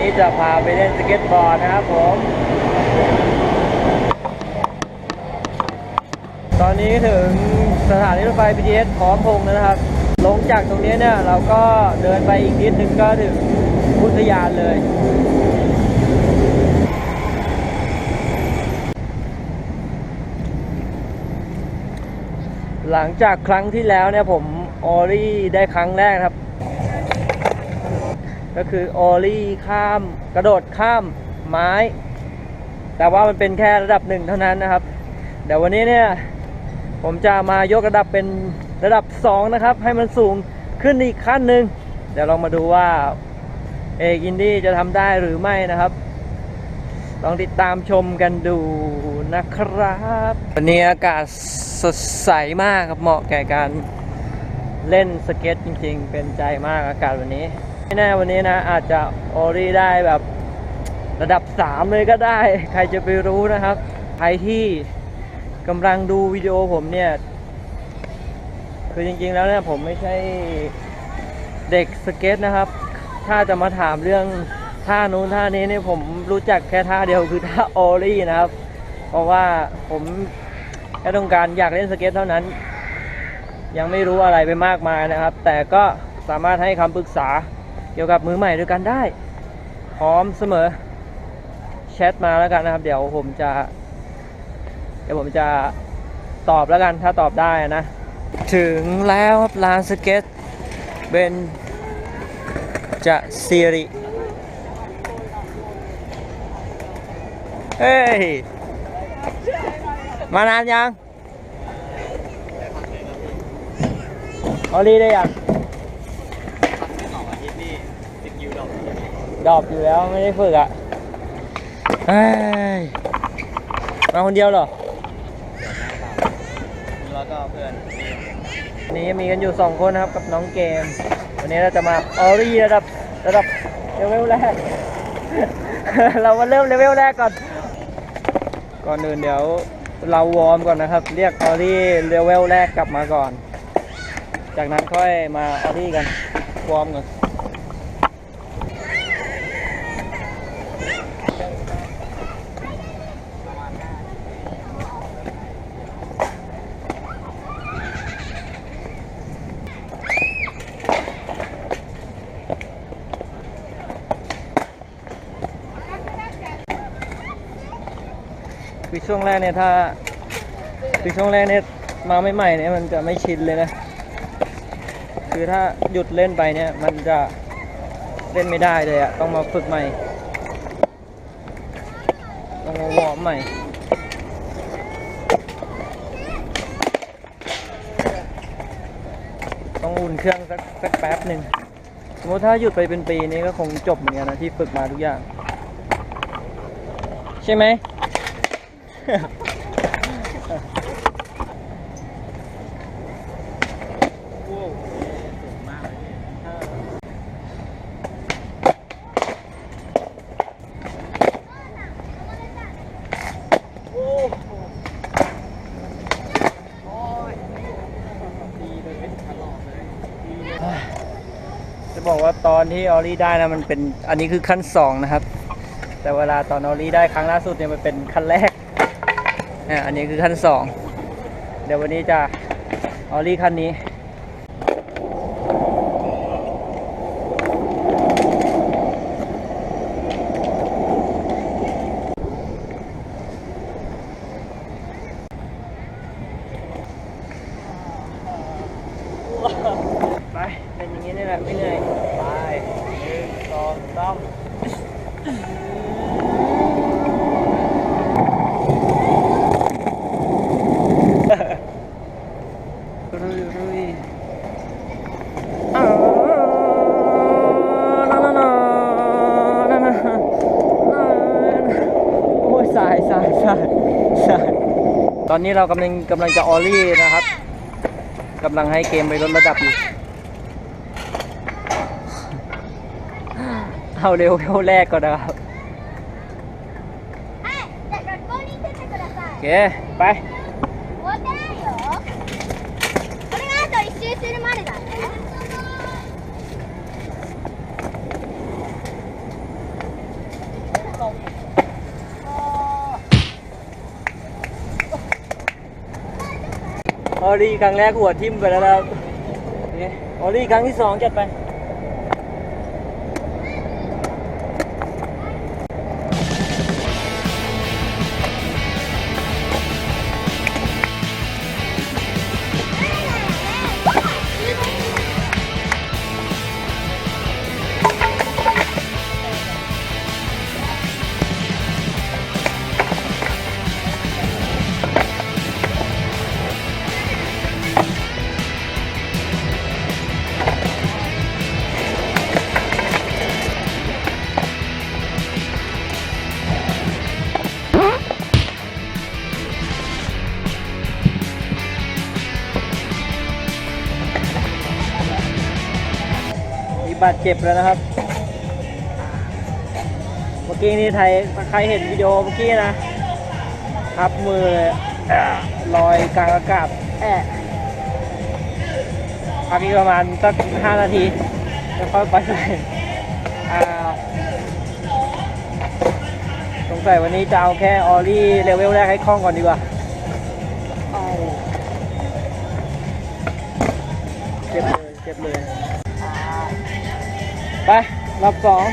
นี้จะพาไปเล่นสเก็ตบอร์ดนะครับผม ตอนนี้ถึงสถานีรถไฟ BTS พร้อมพงษ์แล้วนะครับ ลงจากตรงนี้เนี่ย เราก็เดินไปอีกนิดนึงก็ถึงอุทธยานเลยหลังจากครั้งที่แล้วเนี่ยผมออรี่ได้ครั้งแรกครับ ก็คือออรี่ข้ามกระโดดข้ามไม้ แต่ว่ามันเป็นแค่ระดับหนึ่งเท่านั้นนะครับเดี๋ยววันนี้เนี่ยผมจะมายกระดับเป็นระดับ 2 นะครับ ให้มันสูงขึ้นอีกขั้นหนึ่งเดี๋ยวลองมาดูว่าเอกอินดี้จะทำได้หรือไม่นะครับ ลองติดตามชมกันดูนะครับ วันนี้อากาศสดใสมากครับเหมาะแก่การเล่นสเก็ตจริงๆ เป็นใจมากอากาศวันนี้ ไม่แน่วันนี้นะ อาจจะโอรี่ได้แบบระดับ 3 เลยก็ได้ ใครจะไปรู้นะครับ ใครที่กำลังดูวิดีโอผมเนี่ย คือจริงๆแล้วเนี่ยผมไม่ใช่เด็กสเก็ตนะครับ ถ้าจะมาถามเรื่องท่านู้นท่านี้เนี่ยผมรู้จักแค่ท่าเดียวคือท่าโอลี่นะครับ เพราะว่าผมแค่ต้องการอยากเล่นสเก็ตเท่านั้น ยังไม่รู้อะไรไปมากมายนะครับ แต่ก็สามารถให้คำปรึกษา เกี่ยวกับมือใหม่ด้วยกันได้ พร้อมเสมอแชทมาแล้วกันนะครับ เดี๋ยวผมจะ เดี๋ยวผมจะตอบแล้วกันถ้าตอบได้นะ ถึงแล้วครับลานสเก็ตเป็นจะซีริเฮ้ย มานานยังออลีได้ยัง ดอบอยู่แล้วไม่ได้ฝึกอะเฮ้ยมาคนเดียวเหรอแล้วก็เพื่อนวันนี้มีกันอยู่สองคนนะครับกับน้องเกม วันนี้เราจะมาออรี่ระดับระดับเลเวลแรก เรามาเริ่มเลเวลแรกก่อน ก่อนอื่นเดี๋ยวเราวอร์มก่อนนะครับ เรียกออรี่เลเวลแรกกลับมาก่อน จากนั้นค่อยมาออรี่กันวอร์มก่อน ช่วงแรกเนี่ยถ้าคือช่วงแรกเนี่ยมาใหม่ๆเนี่ยมันจะไม่ชินเลยนะ คือถ้าหยุดเล่นไปเนี่ยมันจะเล่นไม่ได้เลยอะต้องมาฝึกใหม่ต้องมาวอร์มใหม่ต้องอุ่นเครื่องสักสักแป๊บหนึ่งสมมติถ้าหยุดไปเป็นปีนี้ก็คงจบเหมือนกันนะที่ฝึกมาทุกอย่าง ใช่ไหม จะบอกว่าตอนที่ออรี่ได้นะมันเป็นอันนี้คือขั้นสองนะครับ แต่เวลาตอนออรี่ได้ครั้งล่าสุดเนี่ยมันเป็นขั้นแรก อันนี้คือขั้นสองเดี๋ยววันนี้จะออรี่ขั้นนี้ ไป เป็นอย่างนี้นี่แหละไม่เหนื่อย ไปหนึ่งสองสามรุยรุยอ้าวนานานานานาโอ้ยสายสายสายสาย ตอนนี้เรากำลังกำลังจะออลี่นะครับกำลังให้เกมไปลดระดับอยู่เอาเร็วเร็วแรกก่อนนะครับโอเคไป ออรี่ครั้งแรกหัวทิ่มไปแล้วครับนี่ออรี่ครั้งที่สองจัดไป บาดเจ็บแล้วนะครับ เมื่อกี้นี่ไทยใครเห็นวิดีโอเมื่อกี้นะทับมือเลยแอะลอยกลางอากาศแอะพักอีกประมาณสักห้านาทีแล้วค่อยไปใหม่อ่าสงสัยวันนี้จะเอาแค่ออรี่เลเวลแรกให้คล่องก่อนดีกว่าเอาเจ็บเลยเจ็บเลย ไปรอบสอง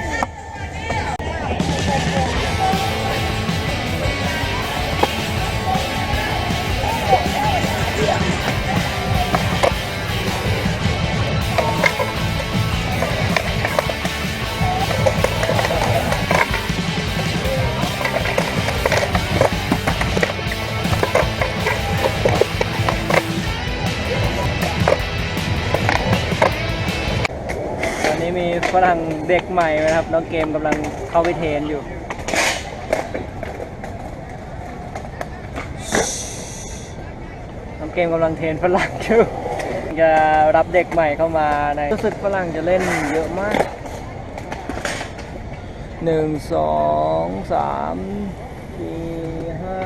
ฝรั่งเด็กใหม่นะครับน้องเกมกำลังเข้าไปเทรนอยู่น้องเกมกำลังเทรนฝรั่งอยู่จะรับเด็กใหม่เข้ามาในรู้สึกฝรั่งจะเล่นเยอะมากหนึ่งสองสามสี่ห้า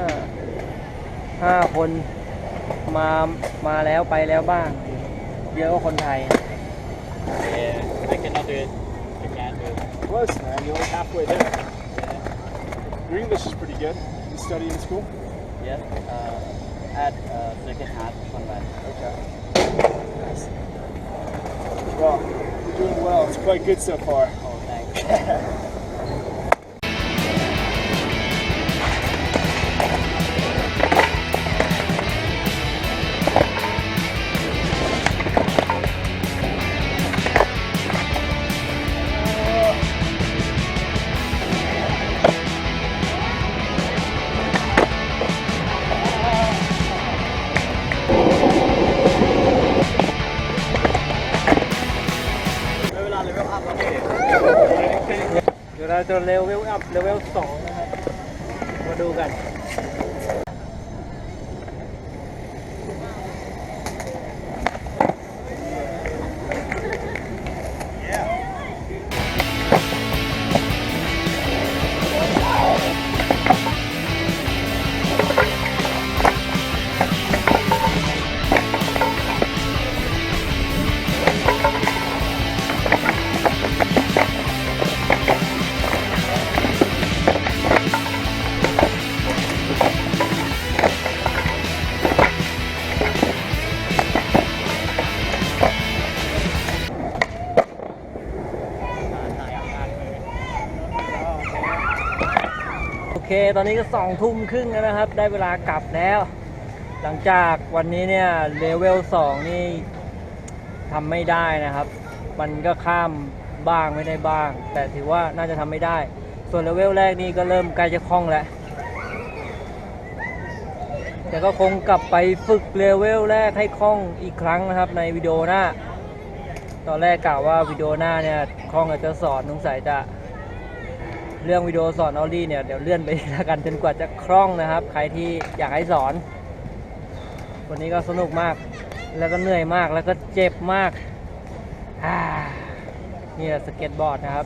ห้าคนมามาแล้วไปแล้วบ้าง เยอะกว่าคนไทย cannot do it. I can't do it. Close, man. You're only halfway there. Your English is pretty good. You study in school? Yes, uh, at uh, second half online. Okay. Nice. Well, you're doing well. It's quite good so far. Oh, thanks. จะเลเวลอัพเลเวลสองนะครับมาดูกัน เคตอนนี้ก็สองทุ่มครึ่งแล้วนะครับ ได้เวลากลับแล้ว หลังจากวันนี้เนี่ยเลเวลสองนี่ทำไม่ได้นะครับ มันก็ข้ามบ้างไม่ได้บ้าง แต่ถือว่าน่าจะทำไม่ได้ ส่วนเลเวลแรกนี่ก็เริ่มใกล้จะคล่องแล้วแต่ก็คงกลับไปฝึกเลเวลแรกให้คล่องอีกครั้งนะครับ ในวิดีโอหน้า ตอนแรกกล่าวว่าวิดีโอหน้าเนี่ยคล่องอาจจะสอนสงสัยจะ เรื่องวิดีโอสอนออลลี่เนี่ยเดี๋ยวเลื่อนไปล้วกันจนกว่าจะคล่องนะครับ ใครที่อยากให้สอน วันนี้ก็สนุกมาก แล้วก็เหนื่อยมากแล้วก็เจ็บมากานี่แหละสเก็ตบอร์ดนะครับ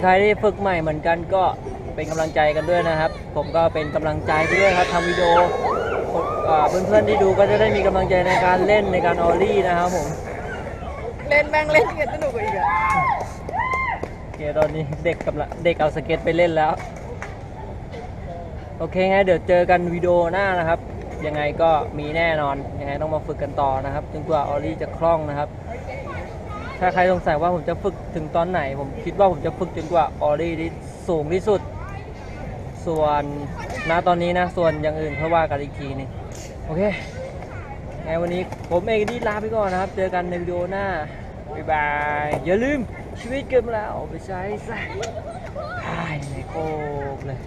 ใครที่ฝึกใหม่เหมือนกันก็เป็นกำลังใจกันด้วยนะครับ ผมก็เป็นกำลังใจไปด้วยครับทำวิดีโอเพื่อนๆที่ดูก็จะได้มีกำลังใจในการเล่นในการออลลี่นะครับผม เล่นแม่งเล่นกันสนุกกว่าอีกอะ คตอนนี้เด็กกำลังเด็กเอาสเก็ตไปเล่นแล้ว โอเคไงเดี๋ยวเจอกันวิดีโอหน้านะครับ ยังไงก็มีแน่นอน ยังไงต้องมาฝึกกันต่อนะครับจนกว่าออลี่จะคล่องนะครับ ถ้าใครสงสัยว่าผมจะฝึกถึงตอนไหน ผมคิดว่าผมจะฝึกจนกว่าออลี่ที่สูงที่สุด ส่วนณตอนนี้นะ ส่วนอย่างอื่นเพราะว่ากันอีกทีนึงโอเคไงวันนี้ผมเองดีลาไปก่อนนะครับ เจอกันในวิดีโอหน้าบ๊ายบาย อย่าลืม ชีวิตเกิดมาแล้ว ไปใช้ซะไอ้ในโคกเลย